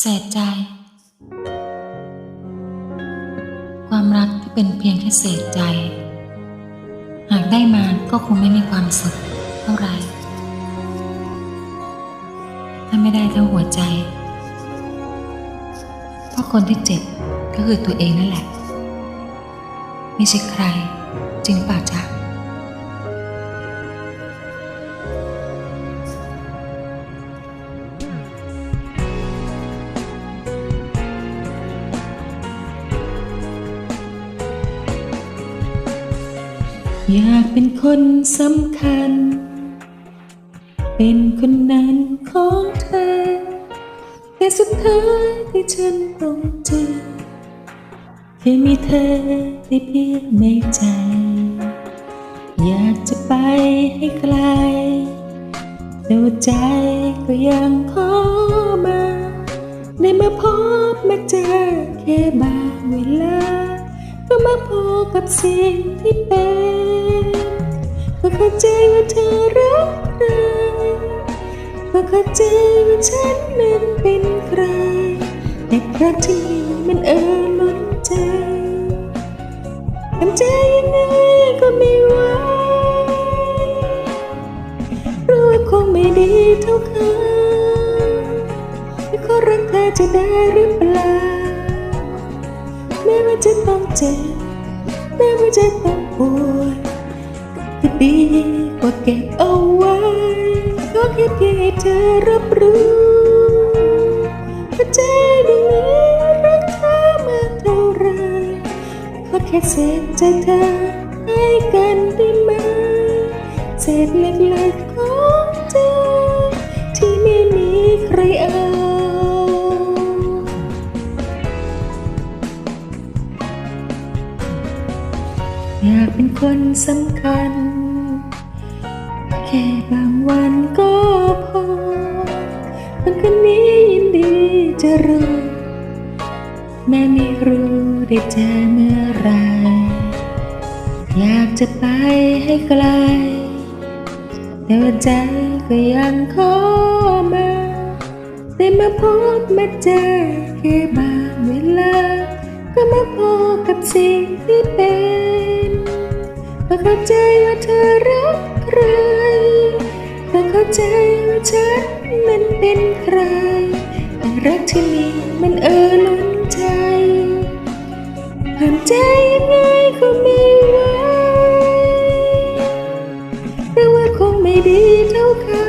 เศษใจ ความรักที่เป็นเพียงแค่เศษใจ หากได้มาก็คงไม่มีความสุขเท่าไหร่ถ้าไม่ได้เท่าหัวใจ เพราะคนที่เจ็บก็คือตัวเองนั่นแหละ ไม่ใช่ใครจริงเปล่าจ๊ะ อยากเป็นคนสำคัญ เป็นคนนั้นของเธอ แต่สุดท้ายที่ฉันต้องเจอแค่มีเธอได้เพียงในใจ อยากจะไปให้ไกลแต่ว่าใจก็ยังขอมาได้มาพบมาเจอแค่บางเวลา ก็มาพบกับสิ่งที่เป็น ก็เข้าใจว่าเธอรักใครก็เข้าใจว่าฉันนั้นเป็นใคร แต่ครั้งที่มันเอ่อล้นใจทำใจยังไงก็ไม่ไหวรู้ว่าคงไม่ดีเท่าเขาแต่ขอรักเธอจะได้หรือเปล่าแม้ว่าจะต้องเจ็บแม้ว่าจะต้องปวด ก็ดีกว่าเก็บเอาไว้ก็แค่เพียงให้เธอรับรู้ว่าใจดวงนี้รักเธอมาเท่าไรก็แค่เศษใจเธอให้กันได้ไหมเศษเล็กๆ อยากเป็นคนสำคัญ แค่บางวันก็พอคนคนนี้ยินดีจะรอแม้ไม่รู้ได้เจอเมื่อไหรอยากจะไปให้ไกล แต่ว่าใจก็ยังขอมาได้มาพบมาเจอแค่บางเวลา ก็มาพบกับสิ่งที่เป็น ก็เข้าใจว่าเธอรักใครก็เข้าใจว่าฉันนั้นเป็นใครแต่รักที่มีมันเออล้นใจห้ามใจยังไงก็ไม่ไหวเพราะว่าคงไม่ดีเท่าเขา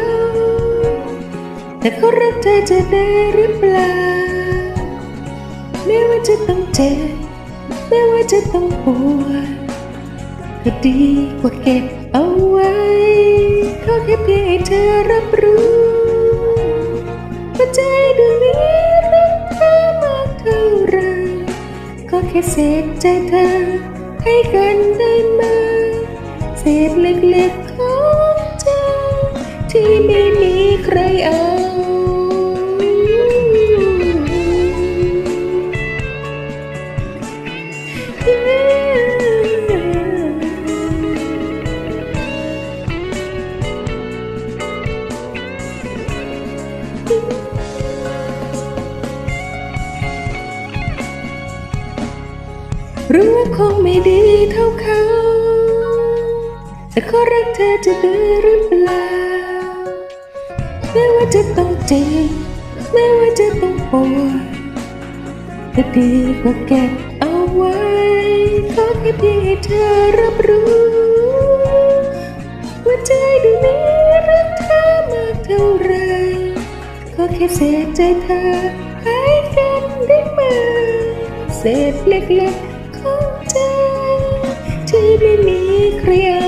แต่เขารักเธอจะได้หรือเปล่าแม้ว่าจะต้องเจ็บแม้ว่าจะต้องปวด ก็ดีกว่าเก็บเอาไว้ขอแค่เพียงให้เธอรับรู้ว่าใจดวงนี้รักเธอมากเท่าไรก็แค่เศษใจเธอให้กันได้ไหมเศษเล็กๆของเธอที่มี รู้ว่าคงไม่ดีเท่าเขา แต่ขอรักเธอจะได้หรือเปล่าแม้ว่าจะต้องเจ็บแม้ว่าจะต้องปวดก็ดีกว่าเก็บเอาไว้ขอแค่เพียงให้เธอรับรู้ว่าใจดวงนี้รักเธอมากเท่าไรขอแค่เศษใจเธอให้กันได้ไหมเศษเล็กๆ ข